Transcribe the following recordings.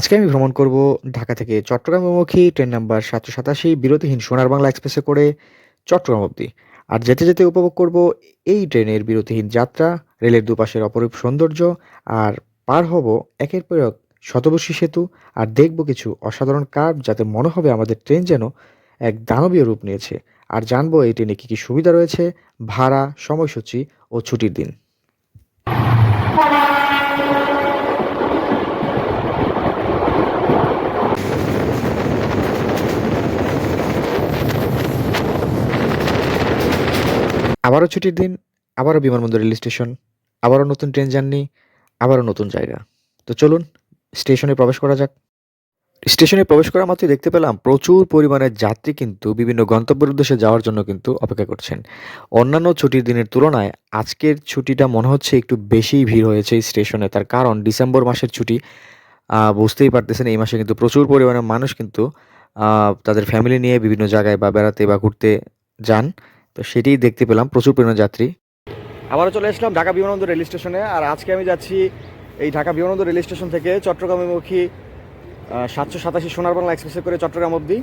আজকে আমি ভ্রমণ করব ঢাকা থেকে চট্টগ্রামমুখী ট্রেন নাম্বার সাতশো সাতাশি, বিরতিহীন সোনার বাংলা এক্সপ্রেসে করে চট্টগ্রাম অবধি। আর যেতে যেতে উপভোগ করব এই ট্রেনের বিরতিহীন যাত্রা, রেলের দুপাশের অপরূপ সৌন্দর্য, আর পার হব একের পর এক শতবর্ষী সেতু, আর দেখব কিছু অসাধারণ কার্ভ যাতে মনে হবে আমাদের ট্রেন যেন এক দানবীয় রূপ নিয়েছে। আর জানব এই ট্রেনে কী কী সুবিধা রয়েছে, ভাড়া, সময়সূচি ও ছুটির দিন। আবারও ছুটির দিন, আবারও বিমানবন্দর রেল স্টেশন, আবারও নতুন ট্রেন জার্নি, আবারও নতুন জায়গা। তো চলুন, স্টেশনে প্রবেশ করা যাক। স্টেশনে প্রবেশ করা মাত্রই দেখতে পেলাম প্রচুর পরিমাণে যাত্রী কিন্তু বিভিন্ন গন্তব্যের উদ্দেশ্যে যাওয়ার জন্য কিন্তু অপেক্ষা করছেন। অন্যান্য ছুটির দিনের তুলনায় আজকের ছুটিটা মনে হচ্ছে একটু বেশিই ভিড় হয়েছে স্টেশনে। তার কারণ ডিসেম্বর মাসের ছুটি বুঝতেই পারতেছেন এই মাসে কিন্তু প্রচুর পরিমাণে মানুষ কিন্তু তাদের ফ্যামিলি নিয়ে বিভিন্ন জায়গায় বা বেড়াতে বা ঘুরতে যান। তো সেটাই দেখতে পেলাম। প্রচুর পরিমাণে যাত্রী। আবারও চলে আসলাম ঢাকা বিমানবন্দর রেল স্টেশনে। আর আজকে আমি যাচ্ছি এই ঢাকা বিমানবন্দর রেল স্টেশন থেকে চট্টগ্রামমুখী সাতশো সাতাশি সোনারবাংলা এক্সপ্রেসে করে চট্টগ্রাম অবধি।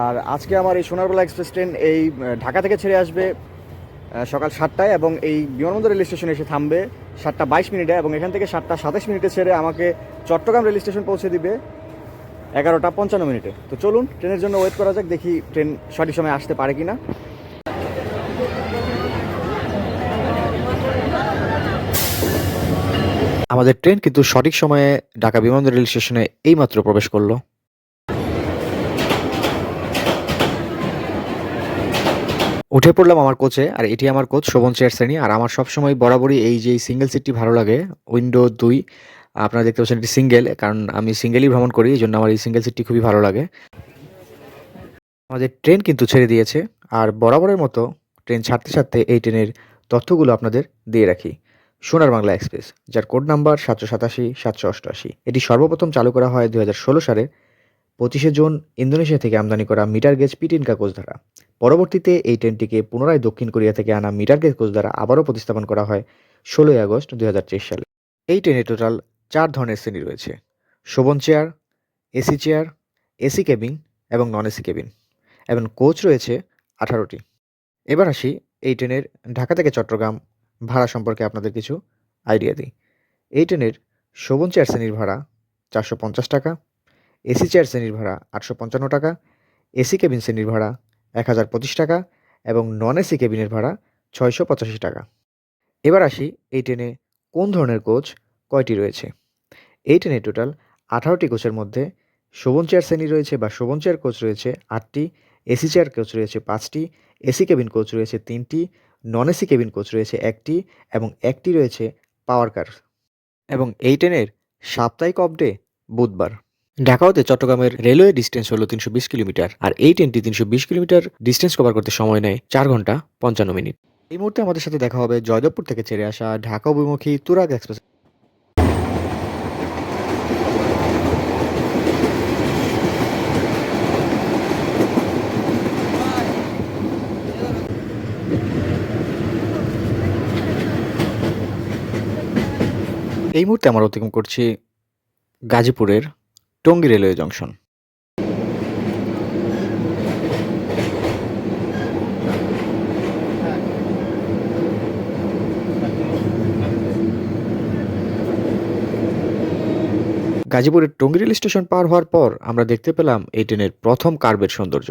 আর আজকে আমার এই সোনার বাংলা এক্সপ্রেস ট্রেন এই ঢাকা থেকে ছেড়ে আসবে সকাল সাতটায় এবং এই বিমানবন্দর রেল স্টেশনে এসে থামবে সাতটা বাইশ মিনিটে এবং এখান থেকে সাতটা সাতাশ মিনিটে ছেড়ে আমাকে চট্টগ্রাম রেল স্টেশন পৌঁছে দিবে এগারোটা পঞ্চান্ন মিনিটে। তো চলুন, ট্রেনের জন্য ওয়েট করা যাক, দেখি ট্রেন সঠিক সময় আসতে পারে কি না আমাদের ট্রেন কিন্তু সঠিক সময়ে ঢাকা বিমানবন্দর রেল স্টেশনে এইমাত্র প্রবেশ করল। উঠে পড়লাম আমার কোচে, আর এটি আমার কোচ শোভন চেয়ার শ্রেণি। আর আমার সবসময় বরাবরই এই যে সিঙ্গেল সিটটি ভালো লাগে উইন্ডো দুই, আপনারা দেখতে পাচ্ছেন এটি সিঙ্গেল কারণ আমি সিঙ্গেলই ভ্রমণ করি, এই জন্য আমার এই সিঙ্গেল সিটটি খুবই ভালো লাগে। আমাদের ট্রেন কিন্তু ছেড়ে দিয়েছে, আর বরাবরের মতো ট্রেন ছাড়তে ছাড়তে এই ট্রেনের তথ্যগুলো আপনাদের দিয়ে রাখি। সোনার বাংলা এক্সপ্রেস, যার কোড নাম্বার সাতশো সাতাশি, সাতশো অষ্টআশি। এটি সর্বপ্রথম চালু করা হয় দু হাজার ষোলো সালে, পঁচিশে জুন, ইন্দোনেশিয়া থেকে আমদানি করা মিটার গেজ পিটিন কাগজ দ্বারা পরবর্তীতে এই ট্রেনটিকে পুনরায় দক্ষিণ কোরিয়া থেকে আনা মিটার গেজ কোচ দ্বারা আবারও প্রতিস্থাপন করা হয় ষোলোই আগস্ট দুই সালে। এই ট্রেনে টোটাল চার ধরনের শ্রেণি রয়েছে, Shovan chair, AC chair, AC cabin এবং নন এসি কেবিন, এবং কোচ রয়েছে আঠারোটি। এবার আসি এই ট্রেনের ঢাকা থেকে চট্টগ্রাম ভাড়া সম্পর্কে আপনাদের কিছু আইডিয়া দিই। এই ট্রেনের শোভন চেয়ার শ্রেণির ভাড়া চারশো পঞ্চাশ টাকা, এসি চেয়ার শ্রেণির ভাড়া আটশো পঞ্চান্ন টাকা, এসি কেবিন শ্রেণির ভাড়া এক হাজার পঁচিশ টাকা এবং নন এসি কেবিনের ভাড়া ছয়শো পঁচাশি টাকা। এবার আসি এই ট্রেনে কোন ধরনের কোচ কয়টি রয়েছে? এই ট্রেনে টোটাল আঠারোটি কোচের মধ্যে শোভন চেয়ার শ্রেণি রয়েছে বা শোভন চেয়ার কোচ রয়েছে আটটি, এসি চেয়ার কোচ রয়েছে পাঁচটি, এসি কেবিন কোচ রয়েছে তিনটি নন এসি কেবিন কোচ রয়েছে একটি এবং একটি রয়েছে পাওয়ার কার। এবং এই ট্রেনের সাপ্তাহিক অফডে বুধবার। ঢাকা হতে চট্টগ্রামের রেলওয়ে ডিস্টেন্স হলো তিনশো বিশ কিলোমিটার আর এই ট্রেনটি তিনশো বিশ কিলোমিটার ডিস্টেন্স কভার করতে সময় নেয় চার ঘণ্টা পঞ্চান্ন মিনিট। এই মুহূর্তে আমাদের সাথে দেখা হবে জয়দেবপুর থেকে ছেড়ে আসা ঢাকা অভিমুখী তুরাগ এক্সপ্রেস। এই মুহূর্তে আমরা অতিক্রম করছি গাজীপুরের টঙ্গী রেলওয়ে জংশন। গাজীপুরের টঙ্গী রেল স্টেশন পার হওয়ার পর আমরা দেখতে পেলাম এই ট্রেনের প্রথম কার্বের সৌন্দর্য।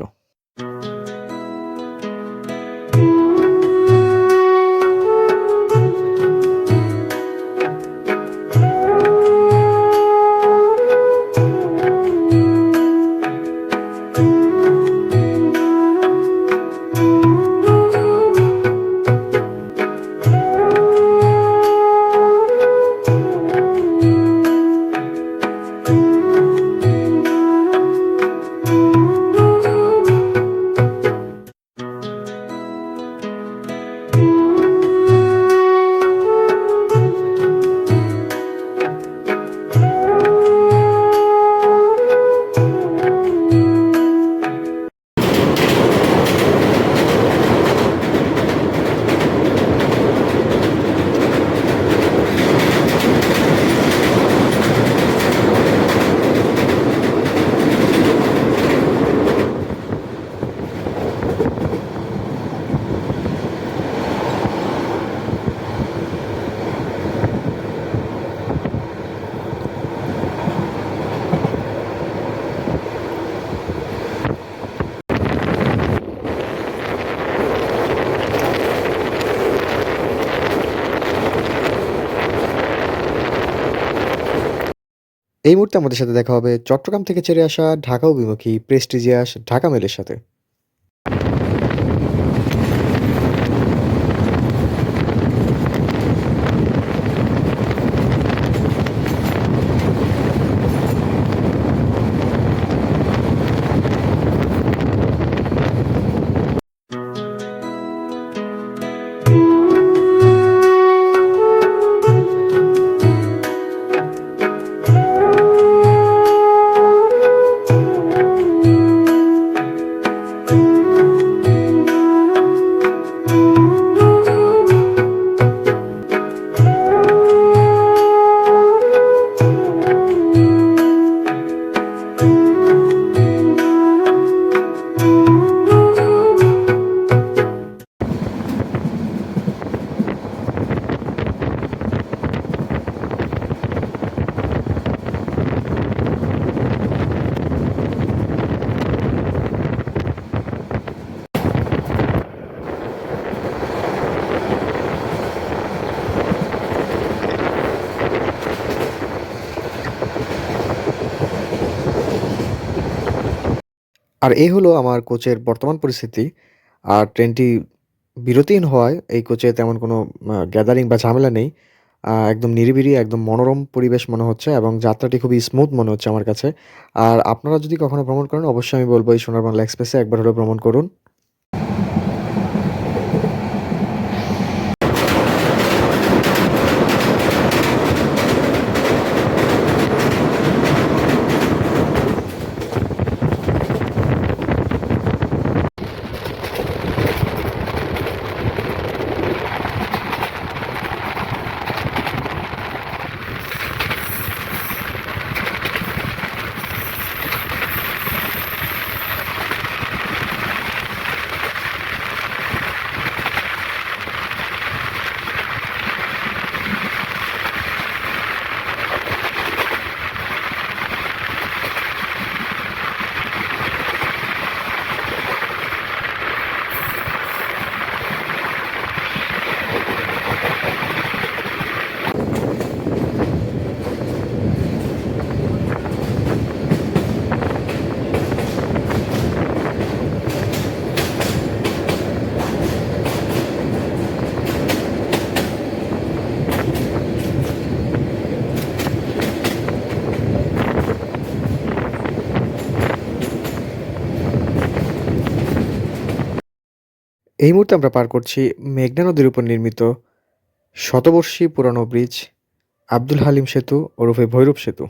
এই মুহূর্তে আমাদের সাথে দেখা হবে চট্টগ্রাম থেকে ছেড়ে আসা ঢাকা অভিমুখী, প্রেস্টিজিয়াস ঢাকা মেলের সাথে। আর এই হলো আমার কোচের বর্তমান পরিস্থিতি। আর ট্রেনটি বিরতিহীন হওয়ায় এই কোচে তেমন কোনো গ্যাদারিং বা ঝামেলা নেই। একদম নিরিবিরি একদম মনোরম পরিবেশ মনে হচ্ছে এবং যাত্রাটি খুবই স্মুথ মনে হচ্ছে আমার কাছে। আর আপনারা যদি কখনো ভ্রমণ করেন, অবশ্যই আমি বলব এই সোনার বাংলা এক্সপ্রেসে একবার হলেও ভ্রমণ করুন। এই মুহূর্তে আমরা পার করছি মেঘনা নদীর উপর নির্মিত শতবর্ষী পুরানো ব্রিজ আব্দুল হালিম সেতু ওরফে ভৈরব সেতু।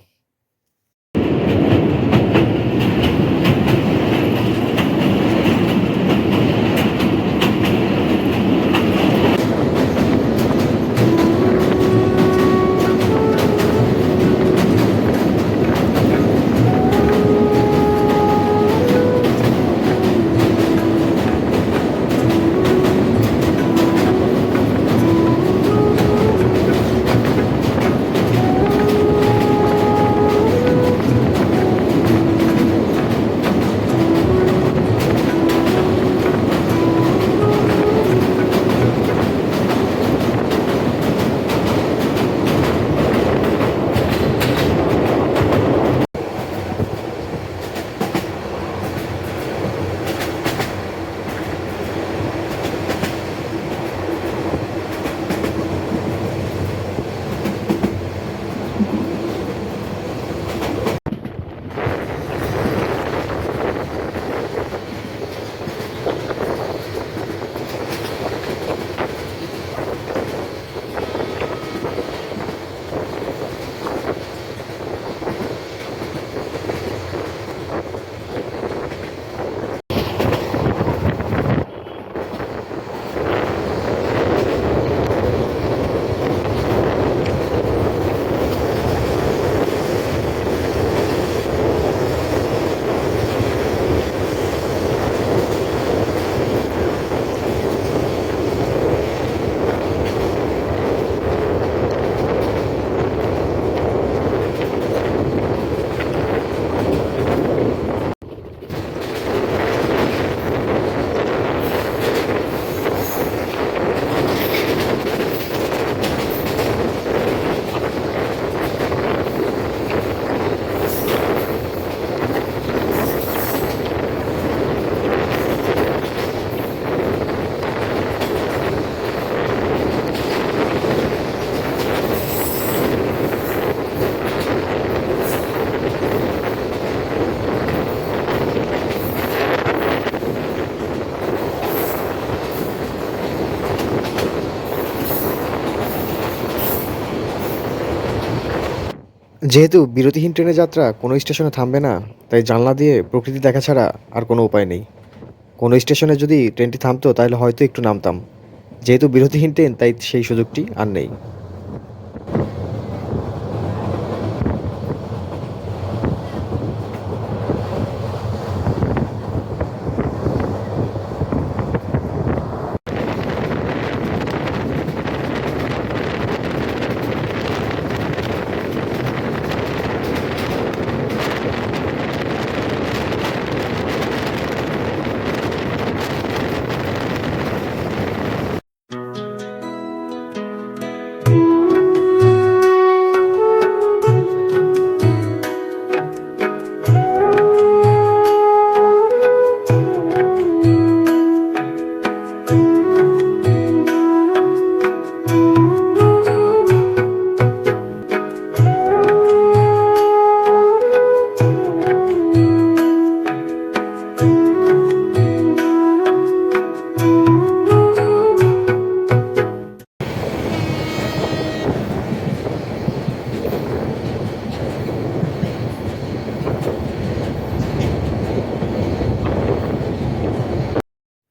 যেহেতু বিরতিহীন ট্রেনের যাত্রা কোনো স্টেশনে থামবে না, তাই জানলা দিয়ে প্রকৃতি দেখা ছাড়া আর কোনো উপায় নেই। কোনো স্টেশনে যদি ট্রেনটি থামতো, তাহলে হয়তো একটু নামতাম। যেহেতু বিরতিহীন ট্রেন, তাই সেই সুযোগটি আর নেই।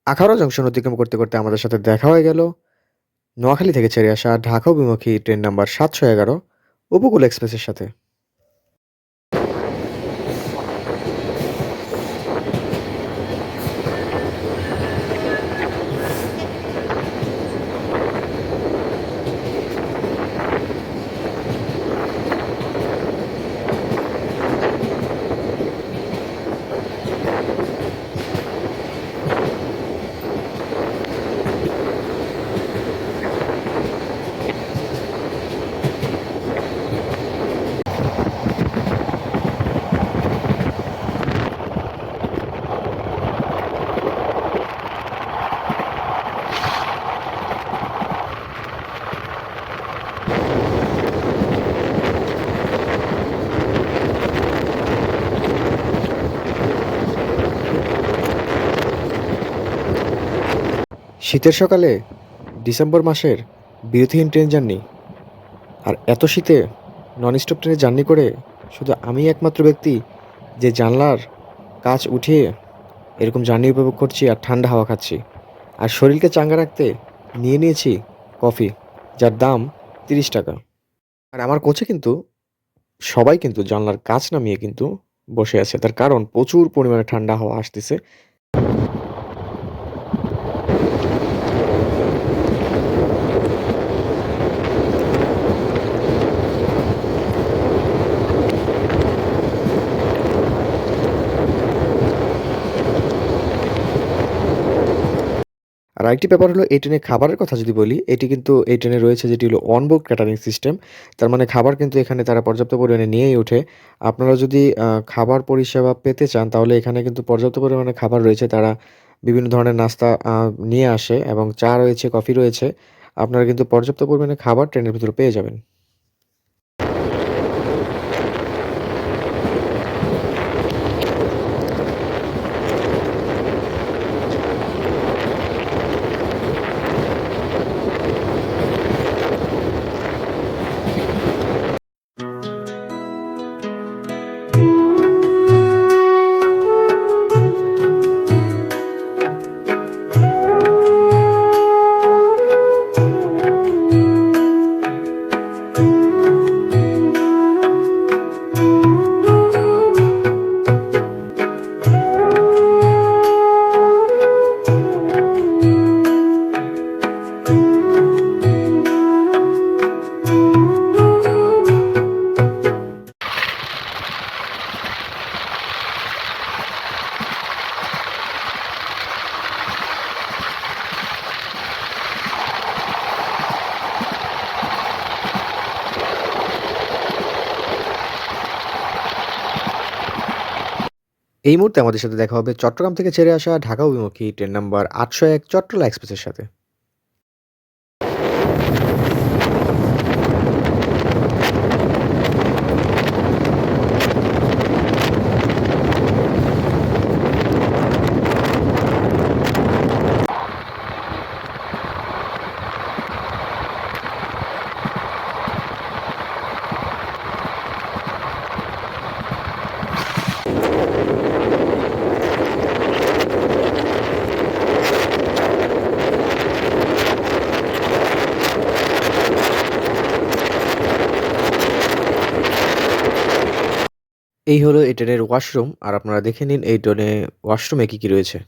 আখাউড়া জংশন অতিক্রম করতে করতে আমাদের সাথে দেখা হয়ে গেল। নোয়াখালী থেকে ছেড়ে আসা ঢাকা অভিমুখী ট্রেন নাম্বার সাতশো এগারো উপকূল এক্সপ্রেসের সাথে। শীতের সকালে ডিসেম্বর মাসের বিরতিহীন ট্রেন জার্নি আর এত শীতে নন স্টপ ট্রেনে জার্নি করে শুধু আমি একমাত্র ব্যক্তি যে জানলার কাজ উঠিয়ে এরকম জার্নি উপভোগ করছি আর ঠান্ডা হাওয়া খাচ্ছি। আর শরীরকে চাঙ্গা রাখতে নিয়ে নিয়েছি কফি যার দাম তিরিশ টাকা। আর আমার কোচে কিন্তু, সবাই কিন্তু জানলার কাজ নামিয়ে কিন্তু বসে আছে। তার কারণ প্রচুর পরিমাণে ঠান্ডা হাওয়া আসতেছে। আর আরেকটি ব্যাপার হলো এই ট্রেনে খাবারের কথা যদি বলি, এটি কিন্তু এই ট্রেনে রয়েছে যেটি হলো অনবোর্ড ক্যাটারিং সিস্টেম। তার মানে খাবার কিন্তু এখানে তারা পর্যাপ্ত পরিমাণে নিয়েই ওঠে। আপনারা যদি খাবার পরিষেবা পেতে চান তাহলে এখানে কিন্তু পর্যাপ্ত পরিমাণে খাবার রয়েছে। তারা বিভিন্ন ধরনের নাস্তা নিয়ে আসে এবং চা রয়েছে, কফি রয়েছে। আপনারা কিন্তু পর্যাপ্ত পরিমাণে খাবার ট্রেনের ভিতরে পেয়ে যাবেন। এই মুহূর্তে আমাদের সাথে দেখা হবে চট্টগ্রাম থেকে ছেড়ে আসা ঢাকা অভিমুখী ট্রেন নাম্বার ৮০১ চট্টলা এক্সপ্রেসের সাথে। এই হলো এই ট্রেনের ওয়াশরুম আর আপনারা দেখে নিন এই ট্রেনে ওয়াশরুমে কি কি রয়েছে।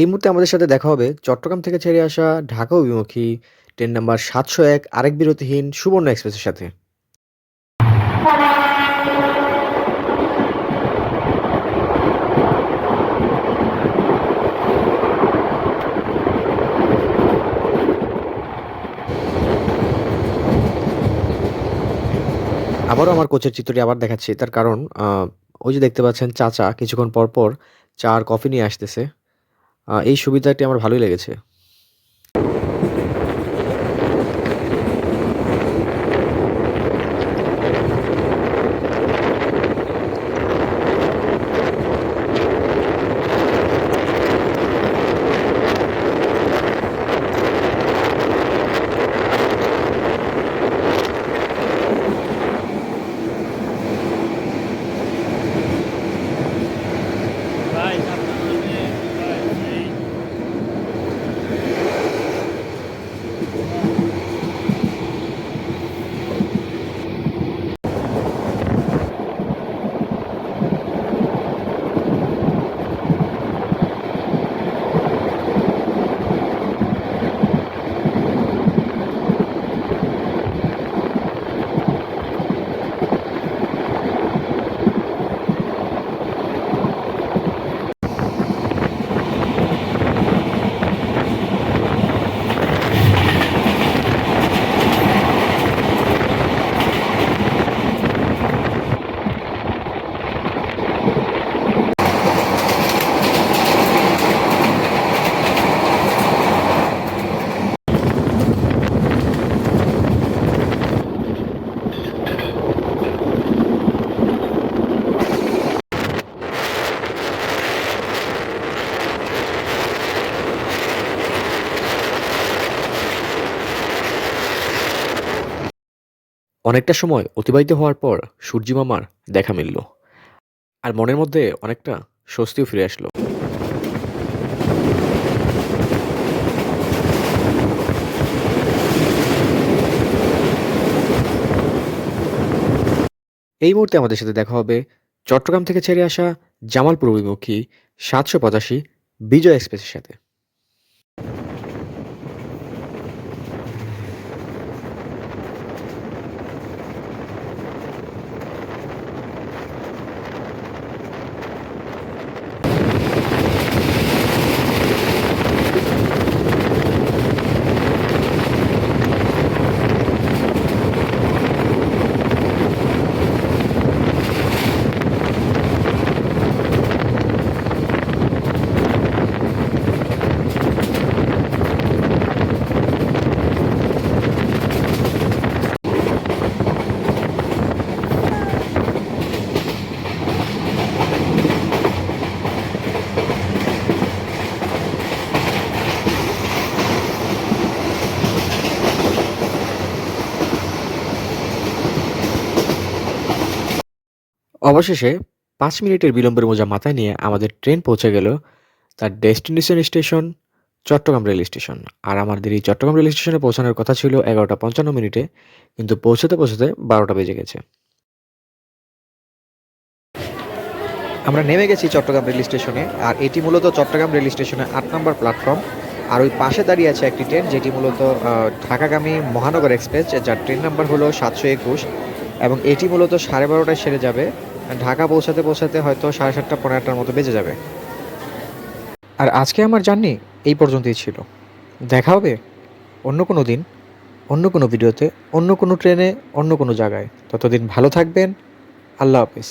এই মুহূর্তে আমাদের সাথে দেখা হবে চট্টগ্রাম থেকে ছেড়ে আসা ঢাকা অভিমুখী। ট্রেন নাম্বার সাতশো এক, আরেক বিরতিহীন সুবর্ণ এক্সপ্রেসের সাথে। আবারও আমার কোচের চিত্রটি আবার দেখাচ্ছি, তার কারণ ওই যে দেখতে পাচ্ছেন চাচা, কিছুক্ষণ পর পর চা আর কফি নিয়ে আসতেছে। এই সুবিধাটি আমার ভালোই লেগেছে। অনেকটা সময় অতিবাহিত হওয়ার পর সূর্যি মামার দেখা মিলল। আর মনের মধ্যে অনেকটা স্বস্তিও ফিরে আসলো। এই মুহূর্তে আমাদের সাথে দেখা হবে চট্টগ্রাম থেকে ছেড়ে আসা জামালপুর অভিমুখী সাতশো পঁচাশি বিজয় এক্সপ্রেসের সাথে। অবশেষে পাঁচ মিনিটের বিলম্বের মোজা মাথায় নিয়ে আমাদের ট্রেন পৌঁছে গেল তার destination station, Chattogram rail station. আর আমাদের এই চট্টগ্রাম রেল স্টেশনে পৌঁছানোর কথা ছিল এগারোটা পঞ্চান্ন মিনিটে, কিন্তু পৌঁছতে পৌঁছতে বারোটা বেজে গেছে। আমরা নেমে গেছি চট্টগ্রাম রেল স্টেশনে, আর এটি মূলত চট্টগ্রাম রেল স্টেশনের আট নম্বর প্ল্যাটফর্ম আর ওই পাশে দাঁড়িয়ে আছে একটি ট্রেন, যেটি মূলত ঢাকাগামী মহানগর এক্সপ্রেস, যার ট্রেন নাম্বার হলো সাতশো একুশ, এবং এটি মূলত সাড়ে বারোটায় সেরে যাবে। ঢাকা পৌঁছাতে পৌঁছাতে হয়তো সাড়ে সাতটা পনেরো আটটার মতো বেজে যাবে। আর আজকে আমার জার্নি এই পর্যন্তই ছিল। দেখা হবে অন্য কোনো দিন, অন্য কোনো ভিডিওতে, অন্য কোনো ট্রেনে, অন্য কোনো জায়গায়। ততদিন ভালো থাকবেন। আল্লাহ হাফিজ।